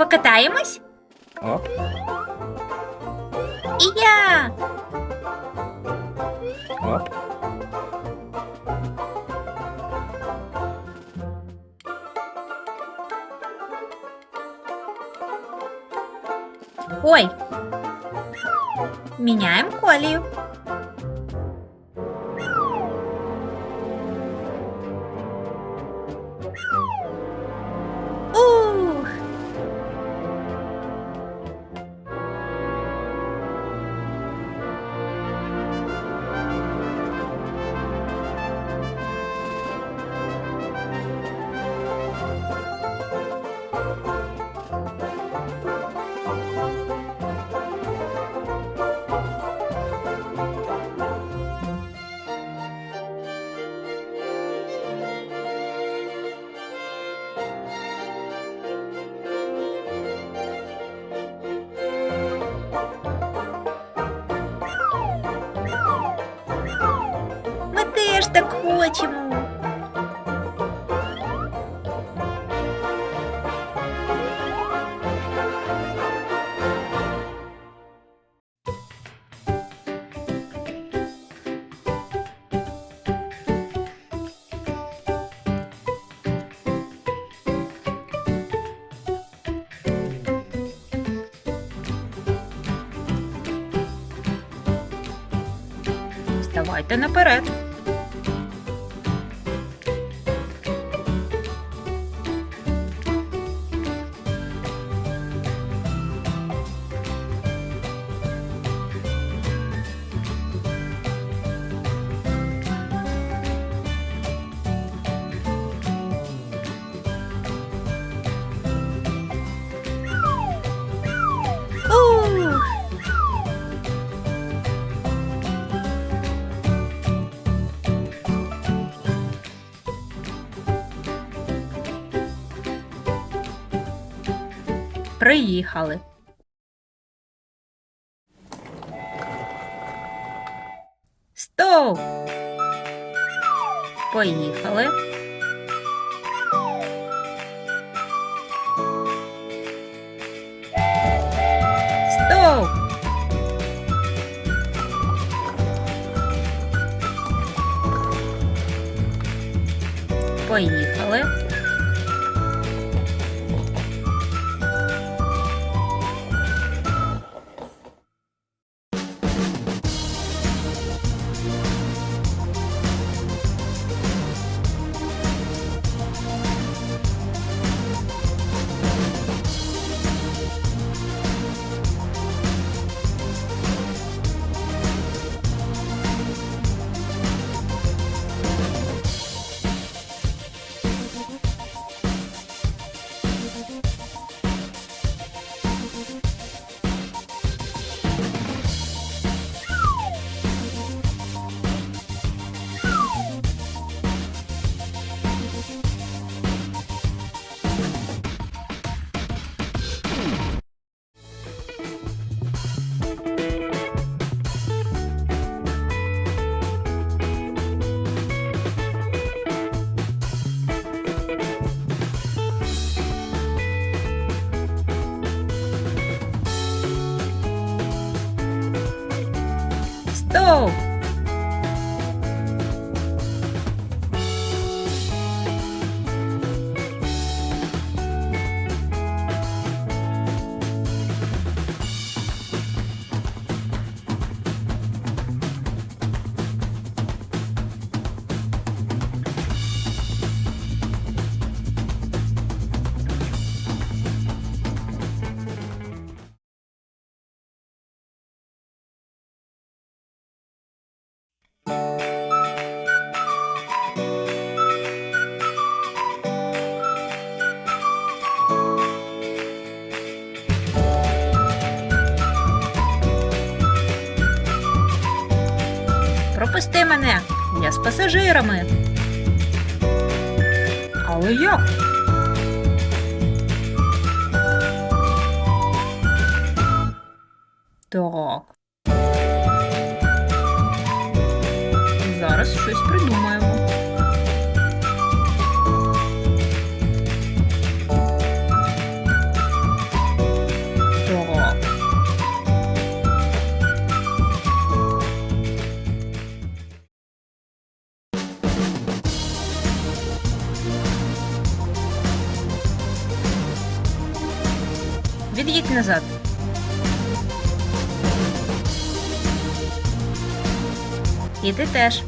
Покатаємось? Оп. І я. Оп. Ой. Міняємо колію. Так хочемо. Ставайте наперед. Приїхали. Стоп! Поїхали. Поїхали. Oh. Пропусти мене. Я з пасажирами. Але як? Так. Зараз щось придумаємо. Так. Назад. І теж.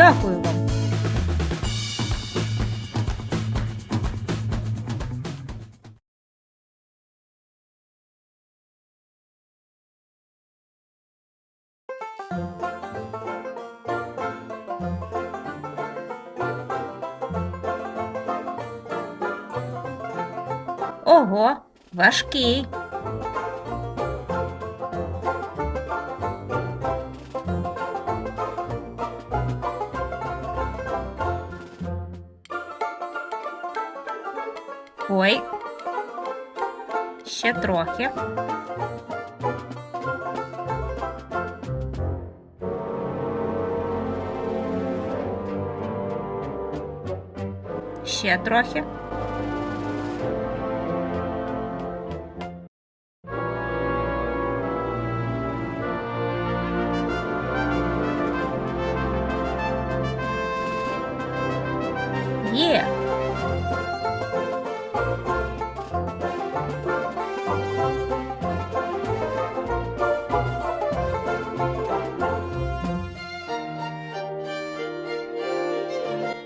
Дякую вам. Ого, важкий. Ой. Ще трохи. Ще трохи.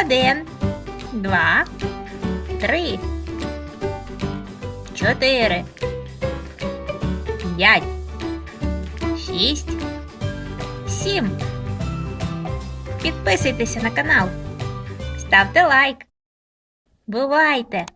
Один. Два. Три. Чотири. П'ять. Шість. Сім. Підписуйтеся на канал. Ставте лайк. Бувайте!